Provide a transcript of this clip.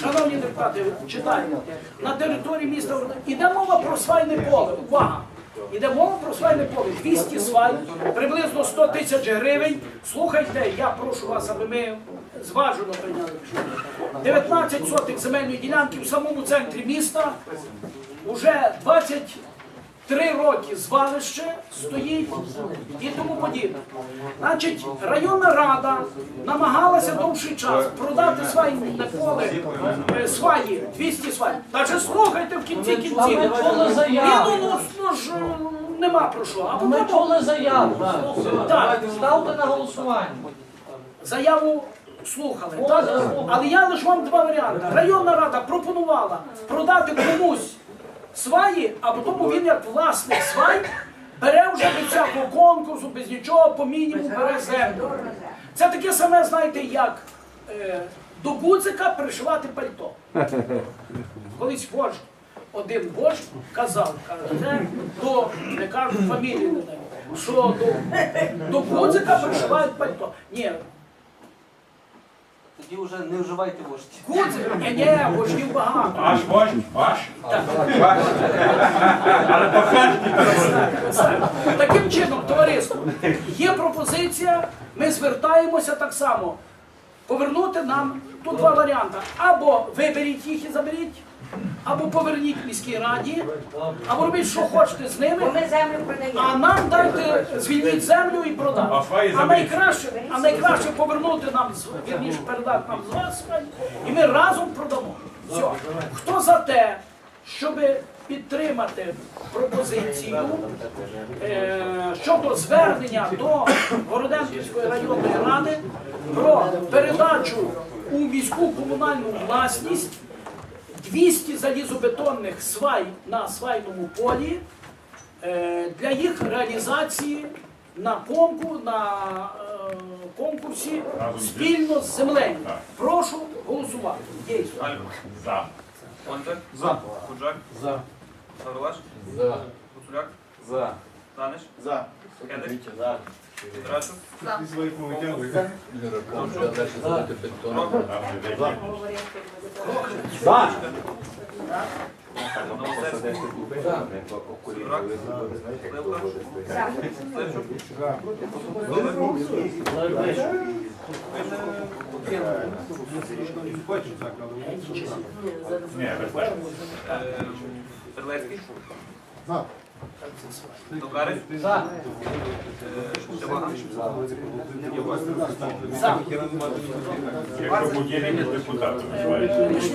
Шановні депутати, читайте. На території міста іде мова про свайне поле. Увага! Іде мова про свайне поле. 200 свай, приблизно 100 тисяч гривень. Слухайте, я прошу вас, аби ми зважено прийняли рішення. 19 сотих земельної ділянки в самому центрі міста. Уже 23 роки звалище стоїть і тому подібне. Значить, районна рада намагалася довший час продати свайне поле, е, сваї, 200 свай. Та же слухайте в кінці кінців. ми чули заяву. Ні, ну, ну, ну ж е, нема про що. А Ми потім чули заяву. так, Ставте на голосування. заяву слухали. Так? Але я лише вам два варіанти. Районна рада пропонувала продати комусь сваї, а потім він як власник свай бере вже без всякого конкурсу, без нічого, по мінімуму бере землю. Це таке саме, знаєте, як е, до гудзика пришивати пальто. Колись вождь, один вождь казав, каже, до, не кажу фамілії не знаю, що до, до гудзика пришивають пальто. Ні, Тоді вже не вживайте вожді. Гудзик, ні, ні, вождів багато. Ваш вождь? Ваш? Таким чином, товариство, є пропозиція, ми звертаємося так само. Повернути нам тут два варіанти. Або виберіть їх і заберіть, або поверніть міській раді, або робіть, що хочете з ними. ми землю продаємо. А нам дайте звільніть землю і продати. А найкраще, а найкраще повернути нам з- вірніше передати нам з вас, і ми разом продамо. Все. Хто за те, щоб підтримати пропозицію е, щодо звернення до Городенківської районної ради про передачу у міську комунальну власність 200 залізобетонних свай на свайному полі е, для їх реалізації на конкурс, на е, конкурсі спільно з землею. Прошу голосувати. Дійсно. За. Онтак. За. Куджак. За. Савролаш. За. Гуцуляк. За. Таниш. За. Кедик. За. Новосельський. Сидорак. Левка. Левчук. Долик. Токарик. За. Шевага. За. Якщо